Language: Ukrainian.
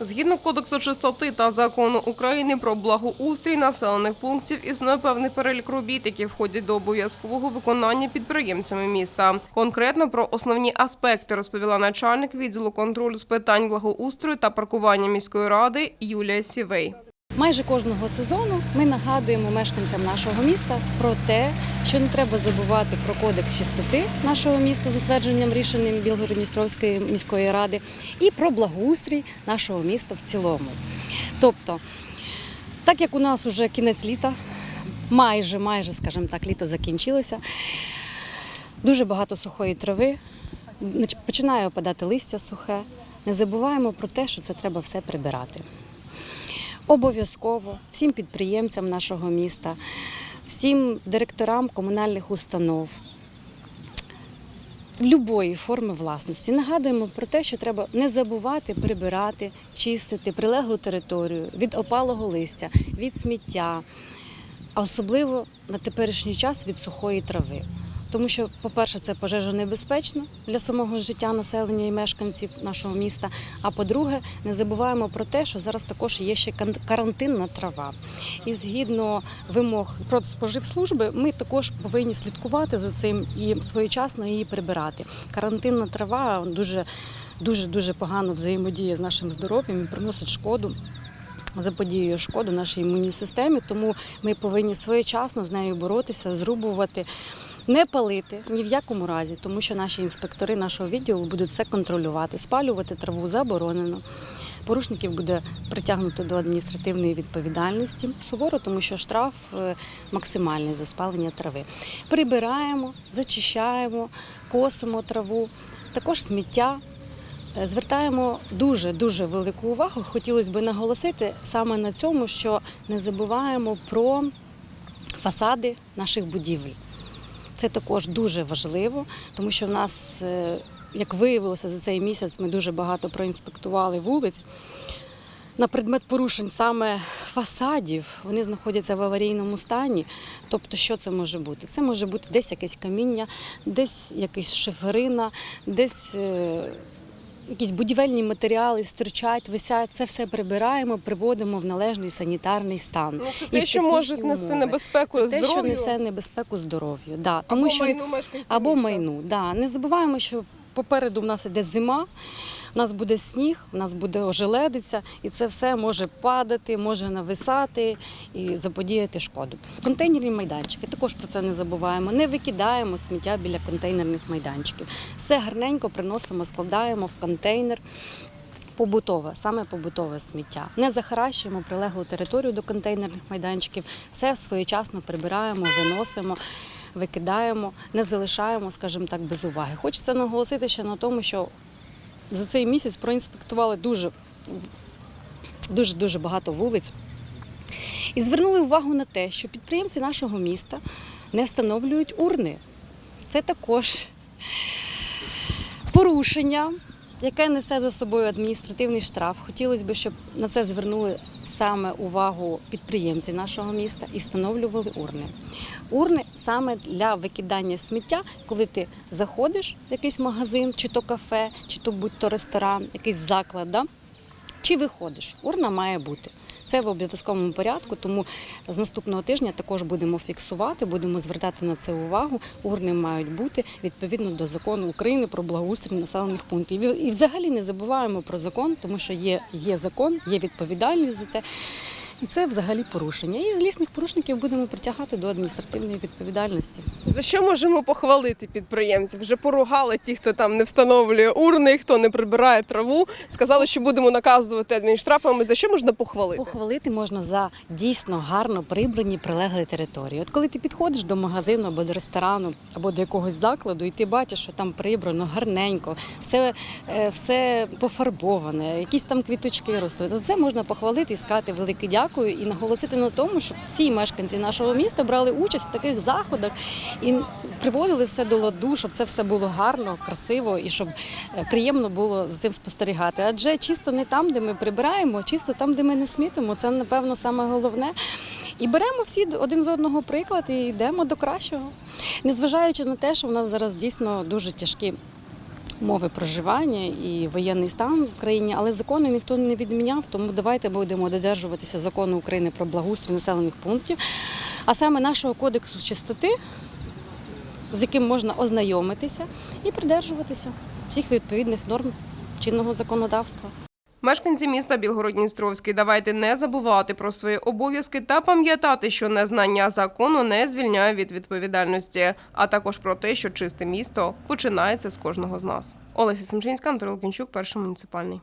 Згідно кодексу чистоти та закону України про благоустрій населених пунктів існує певний перелік робіт, які входять до обов'язкового виконання підприємцями міста. Конкретно про основні аспекти розповіла начальник відділу контролю з питань благоустрою та паркування міської ради Юлія Сівей. Майже кожного сезону ми нагадуємо мешканцям нашого міста про те, що не треба забувати про кодекс чистоти нашого міста, затвердженням рішенням Білгородністровської міської ради, і про благоустрій нашого міста в цілому. Тобто, так як у нас вже кінець літа, майже, майже, скажімо так, літо закінчилося, дуже багато сухої трави, починає опадати листя сухе. Не забуваємо про те, що це треба все прибирати. Обов'язково всім підприємцям нашого міста, всім директорам комунальних установ любої форми власності нагадуємо про те, що треба не забувати прибирати, чистити прилеглу територію від опалого листя, від сміття, а особливо на теперішній час від сухої трави. Тому що, по-перше, це пожежонебезпечно для самого життя населення і мешканців нашого міста. А по-друге, не забуваємо про те, що зараз також є ще карантинна трава. І згідно вимог Продспоживслужби, ми також повинні слідкувати за цим і своєчасно її прибирати. Карантинна трава дуже дуже дуже погано взаємодіє з нашим здоров'ям і приносить шкоду. Заподіює шкоду нашій імунній системі, тому ми повинні своєчасно з нею боротися, зрубувати, не палити ні в якому разі, тому що наші інспектори нашого відділу будуть це контролювати. Спалювати траву заборонено. Порушників буде притягнуто до адміністративної відповідальності. Суворо, тому що штраф е, максимальний за спалення трави. Прибираємо, зачищаємо, косимо траву, також сміття. Звертаємо дуже дуже велику увагу. Хотілося б наголосити саме на цьому, що не забуваємо про фасади наших будівель. Це також дуже важливо, тому що в нас, е, як виявилося за цей місяць, ми дуже багато проінспектували вулиць. На предмет порушень саме фасадів вони знаходяться в аварійному стані. Тобто, що це може бути? Це може бути десь якесь каміння, десь якась шиферина, десь е, якісь будівельні матеріали стирчать, висять. Це все прибираємо, приводимо в належний санітарний стан. Ну, це І те, що може нести небезпеку Це те, що несе небезпеку здоров'ю. Да. Тому або що майну мешканців або міста. майну. Да. Не забуваємо, що попереду в нас іде зима, у нас буде сніг, у нас буде ожеледиця, і це все може падати, може нависати і заподіяти шкоду. Контейнерні майданчики також про це не забуваємо. Не викидаємо сміття біля контейнерних майданчиків. Все гарненько приносимо, складаємо в контейнер. Побутове, саме побутове сміття. Не захаращуємо прилеглу територію до контейнерних майданчиків, все своєчасно прибираємо, виносимо, викидаємо, не залишаємо, скажімо так, без уваги. Хочеться наголосити ще на тому, що за цей місяць проінспектували дуже дуже дуже багато вулиць і звернули увагу на те, що підприємці нашого міста не встановлюють урни. Це також порушення, яке несе за собою адміністративний штраф. Хотілося б, щоб на це звернули саме увагу підприємці нашого міста і встановлювали урни. Урни саме для викидання сміття, коли ти заходиш в якийсь магазин, чи то кафе, чи то будь-то ресторан, якийсь заклад, да? чи виходиш. Урна має бути. Це в обов'язковому порядку, тому з наступного тижня також будемо фіксувати, будемо звертати на це увагу. Урни мають бути відповідно до закону України про благоустрій населених пунктів. І взагалі не забуваємо про закон, тому що є, є закон, є відповідальність за це. І це взагалі порушення. І злісних порушників будемо притягати до адміністративної відповідальності. За що можемо похвалити підприємців? Вже поругали ті, хто там не встановлює урни, хто не прибирає траву. Сказали, що будемо наказувати адмінштрафами. За що можна похвалити? Похвалити можна за дійсно гарно прибрані прилеглі території. От коли ти підходиш до магазину або до ресторану, або до якогось закладу, і ти бачиш, що там прибрано гарненько, все, е, все пофарбоване, якісь там квіточки ростуть. За це можна похвалити і сказати велике дякую і наголосити на тому, щоб всі мешканці нашого міста брали участь в таких заходах і приводили все до ладу, щоб це все було гарно, красиво і щоб е, приємно було за цим спостерігати. Адже чисто не там, де ми прибираємо, чисто там, де ми не смітимо. Це напевно саме головне. І беремо всі один з одного приклад і йдемо до кращого. Незважаючи на те, що в нас зараз дійсно дуже тяжкі умови проживання і воєнний стан в країні, але закони ніхто не відміняв, тому давайте будемо додержуватися закону України про благоустрій населених пунктів, а саме нашого кодексу чистоти, з яким можна ознайомитися і придержуватися всіх відповідних норм чинного законодавства. Мешканці міста Білгород-Дністровський, давайте не забувати про свої обов'язки та пам'ятати, що незнання закону не звільняє від відповідальності, а також про те, що чисте місто починається з кожного з нас. Олеся Семчинська, Антон Лукінчук, перший муніципальний.